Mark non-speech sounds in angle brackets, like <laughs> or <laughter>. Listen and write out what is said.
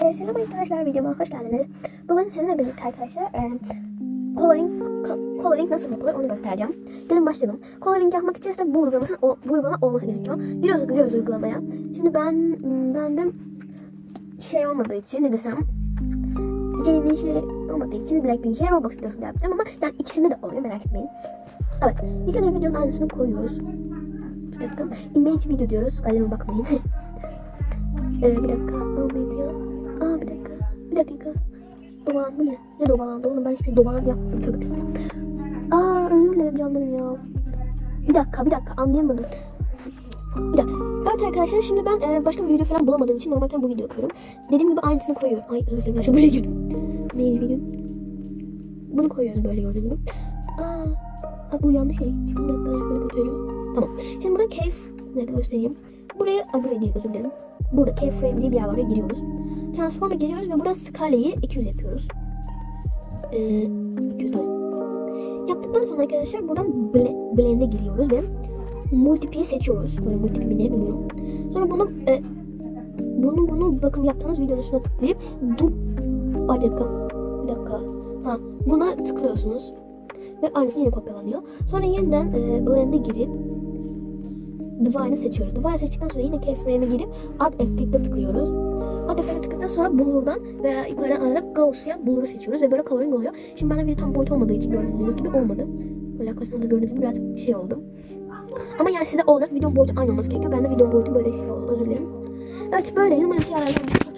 Ee, selam arkadaşlar videoma hoş geldiniz. Bugün sizinle birlikte arkadaşlar e, coloring, co- coloring nasıl yapılır onu göstereceğim. Gelin başlayalım. Coloring yapmak için işte bu uygulamasının o, bu uygulama olması gerekiyor. Giriyoruz, giriyoruz uygulamaya. Şimdi ben ben de şey olmadığı için ne desem Jenny'nin şey olmadığı için Blackpink'e Roblox videosunu yaptım ama yani ikisinde de oluyor merak etmeyin. Evet. İlk önce videonun aynısını koyuyoruz. Bir dakika. Image video diyoruz. Galerime bakmayın. <laughs> Ee, bir dakika. Aa medya. Bir dakika. Dovalandı ne? Ne dovalandı oğlum? Ben hiçbir dovalandı yapmadım. Bismillah. Aa özür dilerim canlarım ya. Bir dakika bir dakika anlayamadım. Bir dakika. Evet arkadaşlar şimdi ben e, başka bir video falan bulamadığım için normalde bu videoyu koyuyorum. Dediğim gibi aynısını koyuyorum. Ay özür dilerim. Ben buraya girdim. Neydi video? Bunu koyuyoruz böyle gördüğünüz gibi. Aa, aa bu yanlış yere gitmiş. Bir dakika böyle götürelim. Tamam. Şimdi burada cave ne göstereyim. Buraya adı değil özür dilerim. Burada keyframe diye bir yer var. Giriyoruz. Transform'a giriyoruz ve burada skaleyi 200 yapıyoruz. Ee, 200 tamam. Yaptıktan sonra arkadaşlar buradan ble- blend'e giriyoruz ve multiple'i seçiyoruz. Böyle multiple mi ne bilmiyorum. Sonra bunu e, bunu bunu bakın yaptığınız videonun üstüne tıklayıp du bir dakika. Bir dakika. Ha, buna tıklıyorsunuz. Ve aynısı yine kopyalanıyor. Sonra yeniden e, blend'e girip Divine'ı seçiyoruz. Divine seçtikten sonra yine keyframe'e girip Add Effect'e tıklıyoruz. Add Effect'e tıkladıktan sonra Blur'dan veya yukarıdan aranıp Gaussian Blur'u seçiyoruz ve böyle coloring oluyor. Şimdi bende video tam boyut olmadığı için gördüğünüz gibi olmadı. Böyle arkadaşlar da gördüğünüz biraz şey oldu. Ama yani size olacak videonun boyutu aynı olması gerekiyor. Bende videonun boyutu böyle şey oldu. Özür dilerim. Evet böyle umarım şey olmuştur.